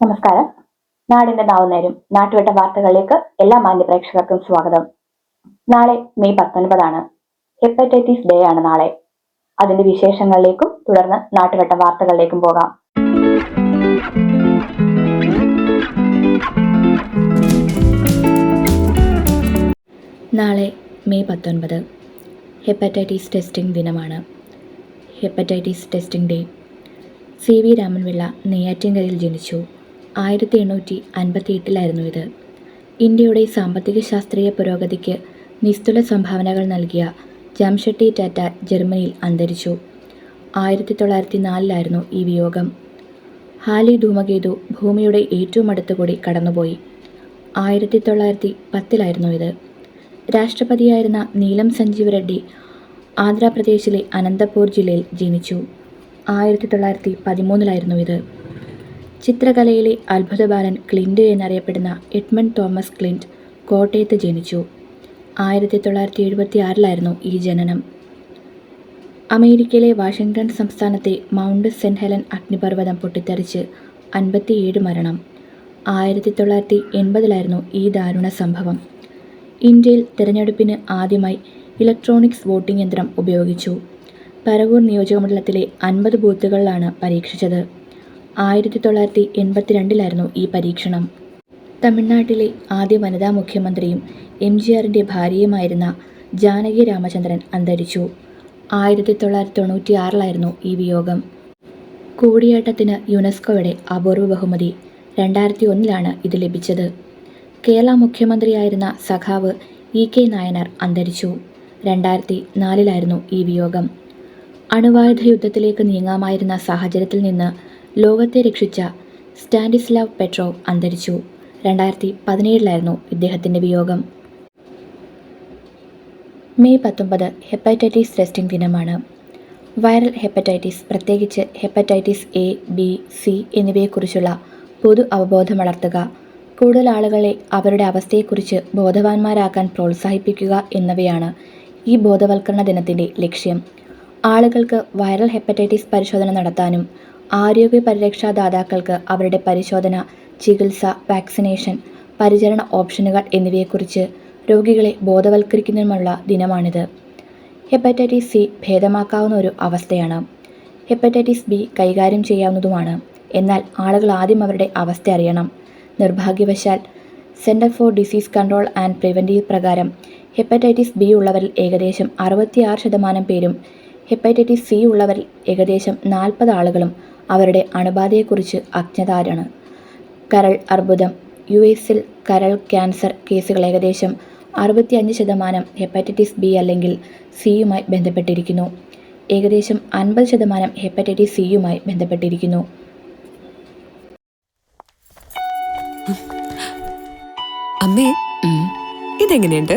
നമസ്കാരം. നാടിന്റെ നാവുനേരും നാട്ടുവട്ട വാർത്തകളിലേക്ക് എല്ലാ മാന്യ പ്രേക്ഷകർക്കും സ്വാഗതം. നാളെ മെയ് പത്തൊൻപതാണ്. ഹെപ്പറ്റൈറ്റിസ് ഡേ ആണ് നാളെ. അതിന്റെ വിശേഷങ്ങളിലേക്കും തുടർന്ന് നാട്ടുവട്ട വാർത്തകളിലേക്കും പോകാം. നാളെ മെയ് പത്തൊൻപത്. ഹെപ്പറ്റൈറ്റിസ് ടെസ്റ്റിംഗ് ദിനമാണ്. Hepatitis testing day. C V Ramanpillai നെയ്യാറ്റിൻകരയിൽ ജനിച്ചു. ആയിരത്തി എണ്ണൂറ്റി അൻപത്തി എട്ടിലായിരുന്നു ഇത്. ഇന്ത്യയുടെ സാമ്പത്തിക ശാസ്ത്രീയ പുരോഗതിക്ക് നിസ്തുല സംഭാവനകൾ നൽകിയ ജംഷഡ്ജി ടാറ്റ ജർമ്മനിയിൽ അന്തരിച്ചു. ആയിരത്തി തൊള്ളായിരത്തി നാലിലായിരുന്നു ഈ വിയോഗം. ഹാലി ധൂമകേതു ഭൂമിയുടെ ഏറ്റവും അടുത്തുകൂടി കടന്നുപോയി. ആയിരത്തി തൊള്ളായിരത്തി പത്തിലായിരുന്നു ഇത്. രാഷ്ട്രപതിയായിരുന്ന നീലം സഞ്ജീവ് റെഡ്ഡി ആന്ധ്രാപ്രദേശിലെ അനന്തപൂർ ജില്ലയിൽ ജനിച്ചു. ആയിരത്തി തൊള്ളായിരത്തി പതിമൂന്നിലായിരുന്നു ഇത്. ചിത്രകലയിലെ അത്ഭുതബാലൻ ക്ലിന്റ് എന്നറിയപ്പെടുന്ന എഡ്മൺ തോമസ് ക്ലിന്റ് കോട്ടയത്ത് ജനിച്ചു. ആയിരത്തി തൊള്ളായിരത്തി എഴുപത്തി ആറിലായിരുന്നു ഈ ജനനം. അമേരിക്കയിലെ വാഷിംഗ്ടൺ സംസ്ഥാനത്തെ മൗണ്ട് സെന്റ് ഹെലൻ അഗ്നിപർവതം പൊട്ടിത്തെറിച്ച് അൻപത്തിയേഴ് മരണം. ആയിരത്തി തൊള്ളായിരത്തി എൺപതിലായിരുന്നു ഈ ദാരുണ സംഭവം. ഇന്ത്യയിൽ തിരഞ്ഞെടുപ്പിന് ആദ്യമായി ഇലക്ട്രോണിക്സ് വോട്ടിംഗ് യന്ത്രം ഉപയോഗിച്ചു. പരവൂർ നിയോജകമണ്ഡലത്തിലെ അൻപത് ബൂത്തുകളിലാണ് പരീക്ഷിച്ചത്. ആയിരത്തി തൊള്ളായിരത്തി എൺപത്തിരണ്ടിലായിരുന്നു ഈ പരീക്ഷണം. തമിഴ്നാട്ടിലെ ആദ്യ വനിതാ മുഖ്യമന്ത്രിയും എം ജി ആറിന്റെ ഭാര്യയുമായിരുന്ന ജാനകി രാമചന്ദ്രൻ അന്തരിച്ചു. ആയിരത്തി തൊള്ളായിരത്തി തൊണ്ണൂറ്റി ആറിലായിരുന്നു ഈ വിയോഗം. കൂടിയേട്ടത്തിന് യുനെസ്കോയുടെ അപൂർവ ബഹുമതി രണ്ടായിരത്തി ഒന്നിലാണ് ഇത് ലഭിച്ചത്. കേരള മുഖ്യമന്ത്രിയായിരുന്ന സഖാവ് ഇ കെ നായനാർ അന്തരിച്ചു. രണ്ടായിരത്തി നാലിലായിരുന്നു ഈ വിയോഗം. അണുവായുധ യുദ്ധത്തിലേക്ക് നീങ്ങാമായിരുന്ന സാഹചര്യത്തിൽ നിന്ന് ലോകത്തെ രക്ഷിച്ച സ്റ്റാൻഡിസ്ലാവ് പെട്രോവ് അന്തരിച്ചു. രണ്ടായിരത്തി പതിനേഴിലായിരുന്നു ഇദ്ദേഹത്തിന്റെ വിയോഗം. മെയ് പത്തൊമ്പത് ഹെപ്പറ്റൈറ്റിസ് ടെസ്റ്റിംഗ് ദിനമാണ്. വൈറൽ ഹെപ്പറ്റൈറ്റിസ് പ്രത്യേകിച്ച് ഹെപ്പറ്റൈറ്റിസ് എ ബി സി എന്നിവയെക്കുറിച്ചുള്ള പൊതു അവബോധം വളർത്തുക കൂടുതൽ ആളുകളെ അവരുടെ അവസ്ഥയെക്കുറിച്ച് ബോധവാന്മാരാക്കാൻ പ്രോത്സാഹിപ്പിക്കുക എന്നിവയാണ് ഈ ബോധവൽക്കരണ ദിനത്തിന്റെ ലക്ഷ്യം. ആളുകൾക്ക് വൈറൽ ഹെപ്പറ്റൈറ്റിസ് പരിശോധന നടത്താനും ആരോഗ്യ പരിരക്ഷാ ദാതാക്കൾക്ക് അവരുടെ പരിശോധന ചികിത്സ വാക്സിനേഷൻ പരിചരണ ഓപ്ഷനുകൾ എന്നിവയെക്കുറിച്ച് രോഗികളെ ബോധവൽക്കരിക്കുന്നതിനുമുള്ള ദിനമാണിത്. ഹെപ്പറ്റൈറ്റിസ് സി ഭേദമാക്കാവുന്ന ഒരു അവസ്ഥയാണ്. ഹെപ്പറ്റൈറ്റിസ് ബി കൈകാര്യം ചെയ്യാവുന്നതുമാണ്. എന്നാൽ ആളുകൾ ആദ്യം അവരുടെ അവസ്ഥ അറിയണം. നിർഭാഗ്യവശാൽ centre for disease control and preventive പ്രകാരം ഹെപ്പറ്റൈറ്റിസ് ബി ഉള്ളവരിൽ ഏകദേശം അറുപത്തിയാറ് ശതമാനം പേരും ഹെപ്പറ്റൈറ്റിസ് സി ഉള്ളവരിൽ ഏകദേശം നാൽപ്പത് ആളുകളും അവരുടെ അണുബാധയെക്കുറിച്ച് അജ്ഞതാരാണ് കരൾ അർബുദം യു എസിൽ കരൾ ക്യാൻസർ കേസുകൾ ഏകദേശം അറുപത്തിയഞ്ച് ശതമാനം ഹെപ്പറ്റൈറ്റിസ് ബി അല്ലെങ്കിൽ സിയുമായി ബന്ധപ്പെട്ടിരിക്കുന്നു. ഏകദേശം അൻപത് ശതമാനം ഹെപ്പറ്റൈറ്റിസ് സിയുമായി ബന്ധപ്പെട്ടിരിക്കുന്നു. ഇതെങ്ങനെയുണ്ട്?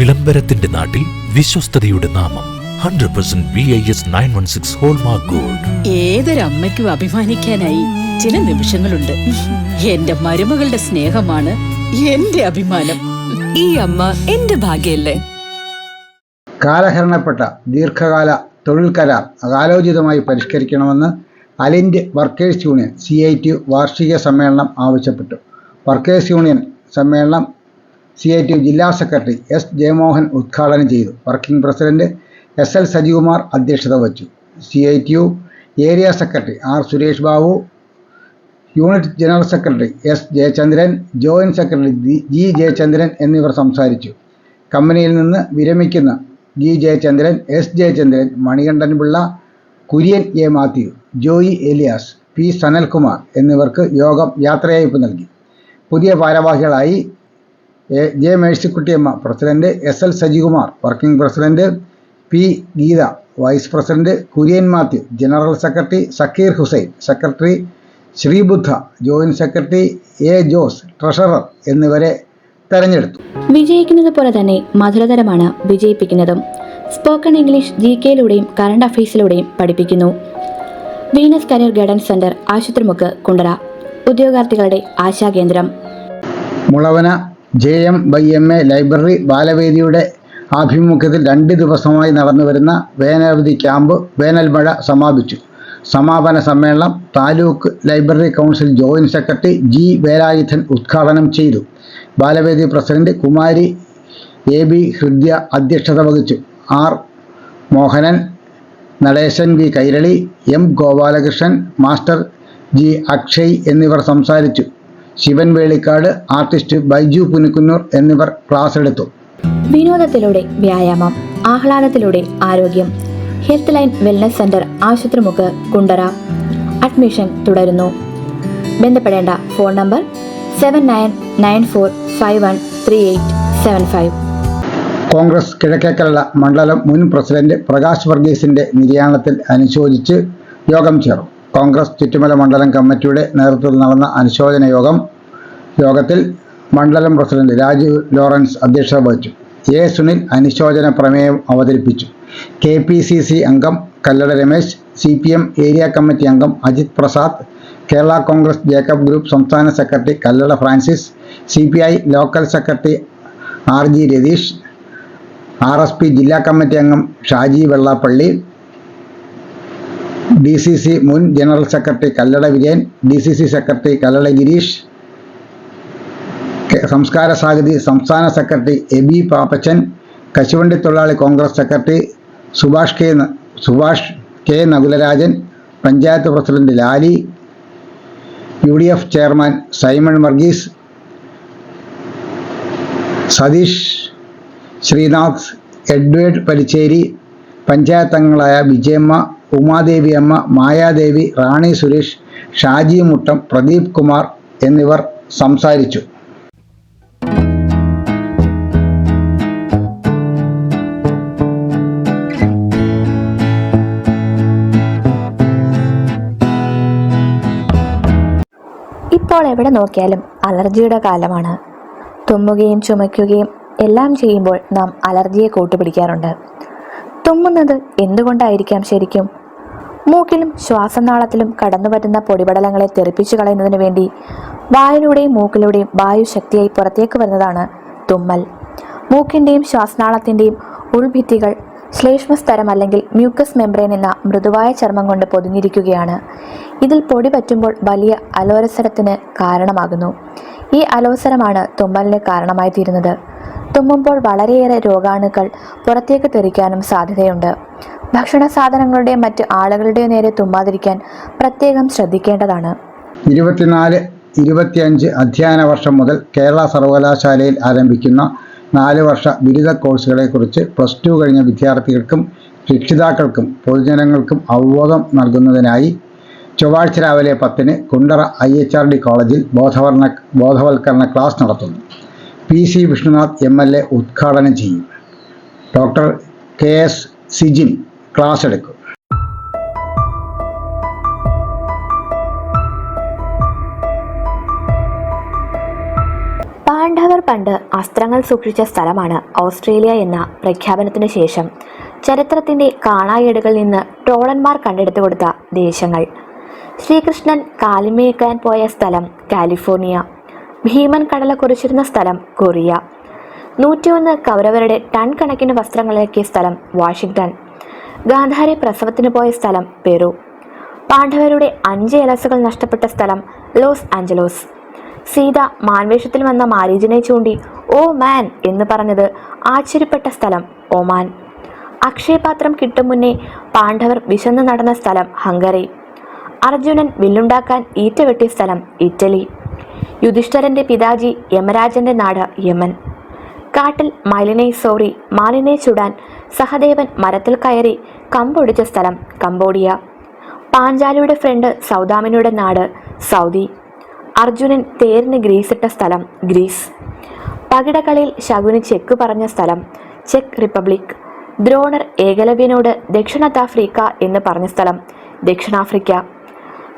വിളംബരത്തിന്റെ നാട്ടിൽ വിശ്വസ്തയുടെ നാമം. Hundred percent B I S nine one six hallmark gold ഏതൊരമ്മയ്ക്കും അഭിമാനിക്കാനായി ചില നിമിഷങ്ങളുണ്ട്. എന്റെ മരുമകളുടെ സ്നേഹമാണ് എന്റെ അഭിമാനം. ഈ അമ്മ എന്റെ ഭാഗ്യല്ലേ? കാലഹരണപ്പെട്ട ദീർഘകാല തൊഴിൽ കരാർ കാലോചിതമായി പരിഷ്കരിക്കണമെന്ന് Alind workers union C I T വാർഷിക സമ്മേളനം ആവശ്യപ്പെട്ടു. വർക്കേഴ്സ് യൂണിയൻ സമ്മേളനം സി ഐ ടി ജില്ലാ സെക്രട്ടറി എസ് ജയമോഹൻ ഉദ്ഘാടനം ചെയ്തു. Working president S L Sajikumar അധ്യക്ഷത വഹിച്ചു C I T U area secretary R Suresh Babu unit general secretary S Jayachandran joint secretary G Jayachandran എന്നിവർ സംസാരിച്ചു. കമ്പനിയിൽ നിന്ന് വിരമിക്കുന്ന G Jayachandran S Jayachandran Manikandan Pillai Kurian A Mathew Joy Elias P Sanalkumar എന്നിവർക്ക് യോഗം യാത്രയയപ്പ് നൽകി. പുതിയ ഭാരവാഹികളായി A J Mercykuttyamma president S L Sajikumar working president P Geetha vice president Kurian Mathew general secretary Sakkeer Hussain secretary Sreebuddha joint secretary A Jose treasurer എന്നിവരെ തെരഞ്ഞെടുത്തു. വിജയിക്കുന്നത് പോലെ തന്നെ മധുരതരമാണ് വിജയിപ്പിക്കുന്നതും. സ്പോക്കൺ ഇംഗ്ലീഷ് ജി കെയിലൂടെയും കറണ്ട് അഫയേഴ്സിലൂടെയും പഠിപ്പിക്കുന്നു. Venus career guidance centre Ashupathrimukku Kundara. ഉദ്യോഗാർത്ഥികളുടെ ആശാകേന്ദ്രം. Mulavana J M Y M A library ബാലവേദിയുടെ ആഭിമുഖ്യത്തിൽ രണ്ട് ദിവസമായി നടന്നുവരുന്ന വേനലവധി ക്യാമ്പ് വേനൽമഴ സമാപിച്ചു. സമാപന സമ്മേളനം taluk library council joint secretary G Velayudhan ഉദ്ഘാടനം ചെയ്തു. Balavedi president Kumari A B Hridya അധ്യക്ഷത വഹിച്ചു. R Mohanan Natesan V Kairali M Gopalakrishnan master G Akshay എന്നിവർ സംസാരിച്ചു. ശിവൻ വേളിക്കാട് ആർട്ടിസ്റ്റ് ബൈജു പുനിക്കുന്നൂർ എന്നിവർ ക്ലാസ് എടുത്തു. വിനോദത്തിലൂടെ വ്യായാമം ആഹ്ലാദത്തിലൂടെ ആരോഗ്യം health line wellness centre Ashupathrimukku Kundara. Admission തുടരുന്നു. ബന്ധപ്പെടേണ്ട phone number seven nine nine four five one three eight seven five Congress കിഴക്കേക്കരള മണ്ഡലം മുൻ പ്രസിഡന്റ് പ്രകാശ് വർഗീസിന്റെ നിര്യാണത്തിൽ അനുശോചിച്ച് യോഗം ചേർന്നു. കോൺഗ്രസ് ചുറ്റുമല മണ്ഡലം കമ്മിറ്റിയുടെ നേതൃത്വത്തിൽ നടന്ന അനുശോചന യോഗം യോഗത്തിൽ മണ്ഡലം പ്രസിഡന്റ് രാജീവ് ലോറൻസ് അധ്യക്ഷത വഹിച്ചു. എ. സുനിൽ അനുശോചന പ്രമേയം അവതരിപ്പിച്ചു. കെ. പി. സി. സി അംഗം Kallada Ramesh C. P. M area committee അംഗം അജിത് പ്രസാദ് കേരള കോൺഗ്രസ് ജേക്കബ് ഗ്രൂപ്പ് സംസ്ഥാന secretary Kallada Francis C. P. I local secretary R. G. Ratheesh R. S. P ജില്ലാ കമ്മിറ്റി അംഗം Shaji Vellappally D. C. C മുൻ general secretary Kallada Vijayan D. C. C secretary Kallada Gireesh Samskara Sahithi സംസ്ഥാന secretary A B Pappachan കശുവണ്ടി തൊഴിലാളി Congress secretary Subhash K Subhash K Nakularajan panchayat president Lali U D F chairman Simon Varghese Satheesh Sreenath Edward Paricheri panchayat അംഗങ്ങളായ വിജയമ്മ ഉമാദേവി അമ്മ മായാദേവി റാണി സുരേഷ് ഷാജി മുട്ടം പ്രദീപ് കുമാർ എന്നിവർ സംസാരിച്ചു. ഇപ്പോൾ എവിടെ നോക്കിയാലും അലർജിയുടെ കാലമാണ്. തുമ്മുകയും ചുമയ്ക്കുകയും എല്ലാം ചെയ്യുമ്പോൾ നാം അലർജിയെ കൂട്ടുപിടിക്കാറുണ്ട്. തുമ്മുന്നത് എന്തുകൊണ്ടായിരിക്കാം ശരിക്കും? മൂക്കിലും ശ്വാസനാളത്തിലും കടന്നു വരുന്ന പൊടിപടലങ്ങളെ തെറിപ്പിച്ചു കളയുന്നതിന് വേണ്ടി വായിലൂടെയും മൂക്കിലൂടെയും വായു ശക്തിയായി പുറത്തേക്ക് വരുന്നതാണ് തുമ്മൽ. മൂക്കിന്റെയും ശ്വാസനാളത്തിന്റെയും ഉൾഭിത്തികൾ ശ്ലേഷ്മസ്തരം അല്ലെങ്കിൽ മ്യൂക്കസ് മെംബ്രെയിൻ എന്ന മൃദുവായ ചർമ്മം കൊണ്ട് പൊതിഞ്ഞിരിക്കുകയാണ്. ഇതിൽ പൊടി പറ്റുമ്പോൾ വലിയ അലോരസരത്തിന് കാരണമാകുന്നു. ഈ അലോസരമാണ് തുമ്മലിന് കാരണമായി തീരുന്നത്. തുമ്മുമ്പോൾ വളരെയേറെ രോഗാണുക്കൾ പുറത്തേക്ക് തെറിക്കാനും സാധ്യതയുണ്ട്. ഭക്ഷണ സാധനങ്ങളുടെ മറ്റ് ആളുകളുടെ നേരെ തുമ്മാതിരിക്കാൻ പ്രത്യേകം ശ്രദ്ധിക്കേണ്ടതാണ്. ഇരുപത്തിനാല് ഇരുപത്തിയഞ്ച് അധ്യയന വർഷം മുതൽ കേരള സർവകലാശാലയിൽ ആരംഭിക്കുന്ന നാല് വർഷ ബിരുദ കോഴ്സുകളെക്കുറിച്ച് പ്ലസ് ടു കഴിഞ്ഞ വിദ്യാർത്ഥികൾക്കും രക്ഷിതാക്കൾക്കും പൊതുജനങ്ങൾക്കും അവബോധം നൽകുന്നതിനായി ചൊവ്വാഴ്ച രാവിലെ പത്തിന് Kundara I H R D കോളേജിൽ ബോധവർണ ബോധവൽക്കരണ ക്ലാസ് നടത്തുന്നു. P C Vishnunath M L A ഉദ്ഘാടനം ചെയ്യും. Doctor K S Sijin class എടുക്കും. പാണ്ഡവർ പണ്ട് അസ്ത്രങ്ങൾ സൂക്ഷിച്ച സ്ഥലമാണ് ഓസ്ട്രേലിയ എന്ന പ്രഖ്യാപനത്തിന് ശേഷം. ചരിത്രത്തിന്റെ കാണായേടുകളിൽ നിന്ന് ട്രോളന്മാർ കണ്ടെടുത്തു കൊടുത്ത ദേശങ്ങൾ. ശ്രീകൃഷ്ണൻ കാലിമേക്കാൻ പോയ സ്ഥലം കാലിഫോർണിയ. ഭീമൻ കടല കുറിച്ചിരുന്ന സ്ഥലം കൊറിയ. നൂറ്റിയൊന്ന് കൗരവരുടെ ടൺ കണക്കിന് വസ്ത്രങ്ങളിലാക്കിയ സ്ഥലം വാഷിങ്ടൺ ഗാന്ധാരി പ്രസവത്തിന് പോയ സ്ഥലം പെറു. പാണ്ഡവരുടെ അഞ്ച് എലസുകൾ നഷ്ടപ്പെട്ട സ്ഥലം ലോസ് ആഞ്ചലോസ്. സീത മാൻവേഷത്തിൽ വന്ന മാരീജിനെ ചൂണ്ടി ഓ മാൻ എന്ന് പറഞ്ഞത് ആശ്ചര്യപ്പെട്ട സ്ഥലം ഒമാൻ. അക്ഷയപാത്രം കിട്ടും മുന്നേ പാണ്ഡവർ വിശന്നു നടന്ന സ്ഥലം ഹംഗറി. അർജുനൻ വില്ലുണ്ടാക്കാൻ ഈറ്റ വെട്ടിയ സ്ഥലം ഇറ്റലി. യുധിഷ്ഠരന്റെ പിതാജി യമരാജന്റെ നാട് യമൻ. കാട്ടിൽ മലിനെ സോറി മാലിനെ ചുടാൻ സഹദേവൻ മരത്തിൽ കയറി കമ്പൊടിച്ച സ്ഥലം കംബോഡിയ. പാഞ്ചാലിയുടെ ഫ്രണ്ട് സൗദാമിനിയുടെ നാട് സൗദി. അർജുനൻ തേരിന് ഗ്രീസിട്ട സ്ഥലം ഗ്രീസ്. പകിടകളിൽ ശകുന് ചെക്ക് പറഞ്ഞ സ്ഥലം ചെക്ക് റിപ്പബ്ലിക്. ദ്രോണർ ഏകലവ്യനോട് ദക്ഷിണാഫ്രിക്ക എന്ന് പറഞ്ഞ സ്ഥലം ദക്ഷിണാഫ്രിക്ക.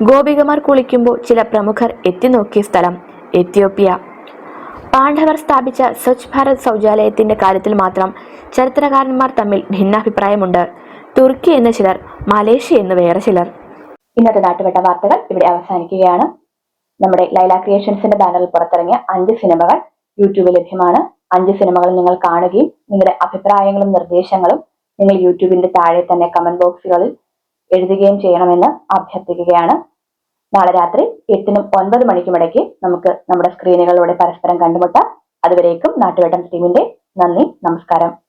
ഗോപികമാർ കുളിക്കുമ്പോൾ ചില പ്രമുഖർ എത്തി നോക്കിയ സ്ഥലം എത്യോപ്യ. പാണ്ഡവർ സ്ഥാപിച്ച സ്വച്ഛ് ഭാരത് ശൗചാലയത്തിന്റെ കാര്യത്തിൽ മാത്രം ചരിത്രകാരന്മാർ തമ്മിൽ ഭിന്നാഭിപ്രായമുണ്ട്. തുർക്കി എന്ന ചിലർ മലേഷ്യ എന്ന് വേറെ ചിലർ. ഇന്നത്തെ നാട്ടുവട്ട വാർത്തകൾ ഇവിടെ അവസാനിക്കുകയാണ്. നമ്മുടെ ലൈല ക്രിയേഷൻസിന്റെ ബാനറിൽ പുറത്തിറങ്ങിയ അഞ്ച് സിനിമകൾ യൂട്യൂബിൽ ലഭ്യമാണ്. അഞ്ച് സിനിമകൾ നിങ്ങൾ കാണുകയും നിങ്ങളുടെ അഭിപ്രായങ്ങളും നിർദ്ദേശങ്ങളും നിങ്ങൾ യൂട്യൂബിന്റെ താഴെ തന്നെ കമന്റ് ബോക്സുകളിൽ എഴുതുകയും ചെയ്യണമെന്ന് അഭ്യർത്ഥിക്കുകയാണ്. നാളെ രാത്രി എട്ടിനും ഒൻപത് മണിക്കും ഇടയ്ക്ക് നമുക്ക് നമ്മുടെ സ്ക്രീനുകളിലൂടെ പരസ്പരം കണ്ടുമുട്ടാം. അതുവരേക്കും നാട്ടുവേട്ടം ടീമിന്റെ നന്ദി നമസ്കാരം.